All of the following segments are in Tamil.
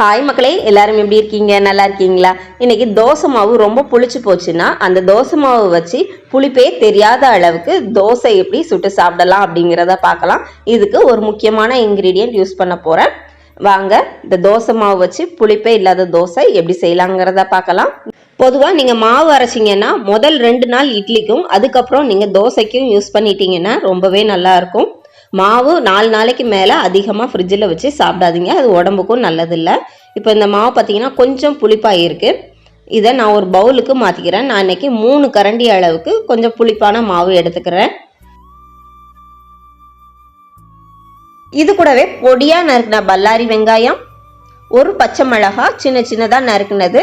ஹாய் மக்களே எல்லாரும் எப்படி இருக்கீங்க? நல்லா இருக்கீங்களா? இன்னைக்கு தோசை மாவு ரொம்ப புளிச்சு போச்சுன்னா அந்த தோசை மாவு வச்சு புளிப்பே தெரியாத அளவுக்கு தோசை எப்படி சுட்டு சாப்பிடலாம் அப்படிங்கிறத பார்க்கலாம். இதுக்கு ஒரு முக்கியமான இன்க்ரீடியன்ட் யூஸ் பண்ண போகிறேன் வாங்க இந்த தோசை மாவு வச்சு புளிப்பே இல்லாத தோசை எப்படி செய்யலாங்கிறத பார்க்கலாம். பொதுவாக நீங்கள் மாவு அரைச்சிங்கன்னா முதல் ரெண்டு நாள் இட்லிக்கும் அதுக்கப்புறம் நீங்கள் தோசைக்கும் யூஸ் பண்ணிட்டீங்கன்னா ரொம்பவே நல்லாயிருக்கும் மாவு நாலு நாளைக்கு மேலே அதிகமாக ஃப்ரிட்ஜில் வச்சு சாப்பிடாதீங்க. அது உடம்புக்கும் நல்லதில்லை. இப்போ இந்த மாவு பார்த்தீங்கன்னா கொஞ்சம் புளிப்பாக இருக்குது இதை நான் ஒரு பவுலுக்கு மாற்றிக்கிறேன் நான் இன்றைக்கி மூணு கரண்டி அளவுக்கு கொஞ்சம் புளிப்பான மாவு எடுத்துக்கிறேன். இது கூடவே பொடியாக நறுக்கின பல்லாரி வெங்காயம் ஒரு பச்சை மிளகா சின்ன சின்னதாக நறுக்கினது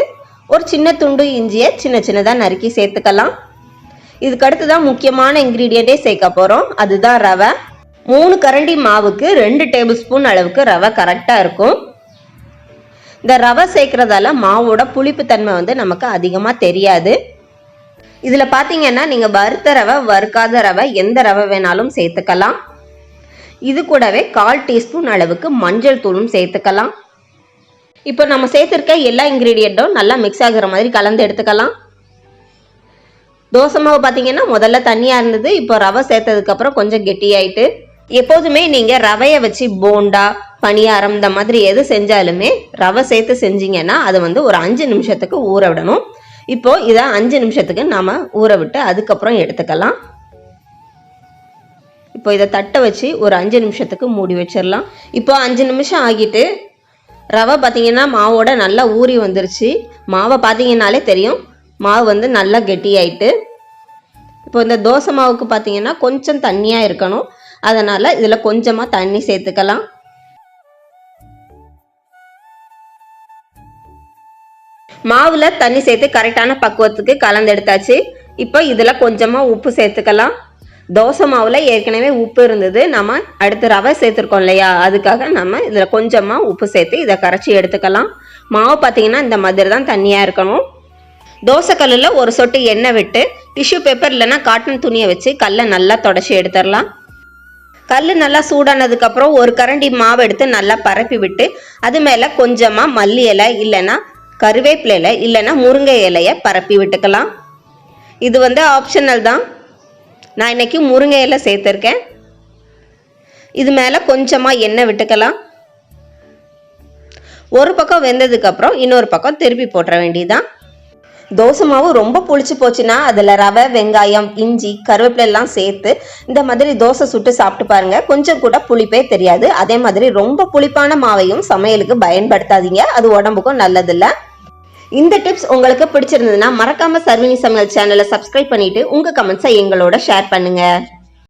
ஒரு சின்ன துண்டு இஞ்சியை சின்ன சின்னதாக நறுக்கி சேர்த்துக்கலாம். இதுக்கு அடுத்து தான் முக்கியமான இன்க்ரீடியண்ட்டே சேர்க்க போகிறோம் அதுதான் ரவை. மூணு கரண்டி மாவுக்கு ரெண்டு டேபிள் ஸ்பூன் அளவுக்கு ரவை கரெக்டாக இருக்கும். இந்த ரவை சேர்க்குறதால மாவோட புளிப்புத்தன்மை வந்து நமக்கு அதிகமாக தெரியாது. இதில் பார்த்தீங்கன்னா நீங்கள் வறுத்த ரவை வறுக்காத ரவை எந்த ரவை வேணாலும் சேர்த்துக்கலாம். இது கூடவே கால் டீஸ்பூன் அளவுக்கு மஞ்சள் தூளும் சேர்த்துக்கலாம். இப்போ நம்ம சேர்த்துருக்க எல்லா இன்க்ரீடியண்ட்டும் நல்லா மிக்ஸ் ஆகுற மாதிரி கலந்து எடுத்துக்கலாம். தோசை மாவு பார்த்தீங்கன்னா முதல்ல தண்ணியாக இருந்தது இப்போ ரவை சேர்த்ததுக்கப்புறம் கொஞ்சம் கெட்டியாயிட்டு எப்போதுமே நீங்கள் ரவையை வச்சு போண்டா பணியாரம் இந்த மாதிரி எது செஞ்சாலுமே ரவை சேர்த்து செஞ்சீங்கன்னா அது வந்து ஒரு அஞ்சு நிமிஷத்துக்கு ஊற விடணும். இப்போ இதை அஞ்சு நிமிஷத்துக்கு நாம ஊற விட்டு அதுக்கப்புறம் எடுத்துக்கலாம். இப்போ இதை தட்டை வச்சு ஒரு அஞ்சு நிமிஷத்துக்கு மூடி வச்சிடலாம். இப்போ அஞ்சு நிமிஷம் ஆகிட்டு ரவை பார்த்தீங்கன்னா மாவோட நல்லா ஊறி வந்துருச்சு. மாவை பார்த்தீங்கன்னாலே தெரியும். மாவு வந்து நல்லா கெட்டியாயிட்டு இப்போ இந்த தோசை மாவுக்கு பார்த்தீங்கன்னா கொஞ்சம் தண்ணியாக இருக்கணும். அதனால் இதில் கொஞ்சமாக தண்ணி சேர்த்துக்கலாம். மாவில் தண்ணி சேர்த்து கரெக்டான பக்குவத்துக்கு கலந்து எடுத்தாச்சு. இப்போ இதில் கொஞ்சமாக உப்பு சேர்த்துக்கலாம். தோசை மாவில் ஏற்கனவே உப்பு இருந்தது. நம்ம அடுத்து ரவை சேர்த்துருக்கோம் இல்லையா? அதுக்காக நம்ம இதில் கொஞ்சமாக உப்பு சேர்த்து இதை கரைச்சி எடுத்துக்கலாம். மாவு பார்த்தீங்கன்னா இந்த மாதிரி தான் தண்ணியாக இருக்கணும். தோசைக்கல்லில் ஒரு சொட்டு எண்ணெய் விட்டு டிஷ்யூ பேப்பர் இல்லைன்னா காட்டன் துணியை வச்சு கல்லை நல்லா தொடச்சி எடுத்துடலாம். கல் நல்லா சூடானதுக்கப்புறம் ஒரு கரண்டி மாவு எடுத்து நல்லா பரப்பி விட்டு அது மேலே கொஞ்சமாக மல்லி இலை இல்லைன்னா கருவேப்பிலை இலை இல்லைன்னா முருங்கை இலையை பரப்பி விட்டுக்கலாம். இது வந்து ஆப்ஷனல் தான். நான் இன்னைக்கு முருங்கை இலை சேர்த்துருக்கேன். இது மேலே கொஞ்சமாக எண்ணெய் விட்டுக்கலாம். ஒரு பக்கம் வெந்ததுக்கப்புறம் இன்னொரு பக்கம் திருப்பி போட்டுற வேண்டியதுதான். தோசை மாவு ரொம்ப புளிச்சு போச்சுன்னா அதில் ரவை வெங்காயம் இஞ்சி கருவேப்பிலை எல்லாம் சேர்த்து இந்த மாதிரி தோசை சுட்டு சாப்பிட்டு பாருங்க. கொஞ்சம் கூட புளிப்பே தெரியாது. அதே மாதிரி ரொம்ப புளிப்பான மாவையும் சமையலுக்கு பயன்படுத்தாதீங்க. அது உடம்புக்கும் நல்லதில்லை. இந்த டிப்ஸ் உங்களுக்கு பிடிச்சிருந்ததுன்னா மறக்காம சர்வினி சமையல் சேனலை சப்ஸ்கிரைப் பண்ணிட்டு உங்க கமெண்ட்ஸை எங்களோட ஷேர் பண்ணுங்க.